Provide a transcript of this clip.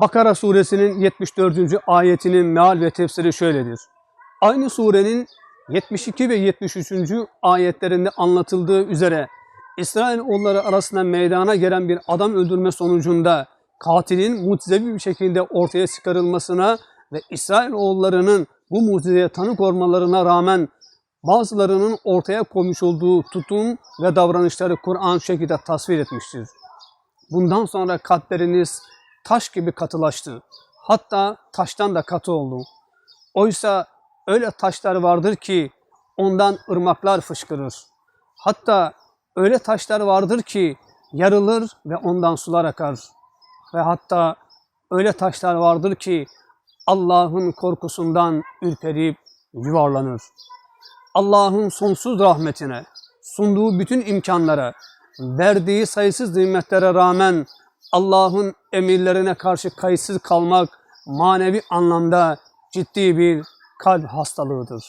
Bakara suresinin 74. ayetinin meal ve tefsiri şöyledir. Aynı surenin 72 ve 73. ayetlerinde anlatıldığı üzere İsrailoğulları arasında meydana gelen bir adam öldürme sonucunda katilin mucizevi bir şekilde ortaya çıkarılmasına ve İsrailoğullarının bu mucizeye tanık olmalarına rağmen bazılarının ortaya koymuş olduğu tutum ve davranışları Kur'an şekilde tasvir etmiştir. Bundan sonra kalpleriniz taş gibi katılaştı. Hatta taştan da katı oldu. Oysa öyle taşlar vardır ki ondan ırmaklar fışkırır. Hatta öyle taşlar vardır ki yarılır ve ondan sular akar. Ve hatta öyle taşlar vardır ki Allah'ın korkusundan ürperip yuvarlanır. Allah'ın sonsuz rahmetine, sunduğu bütün imkanlara, verdiği sayısız nimetlere rağmen Allah'ın emirlerine karşı kayıtsız kalmak manevi anlamda ciddi bir kalp hastalığıdır.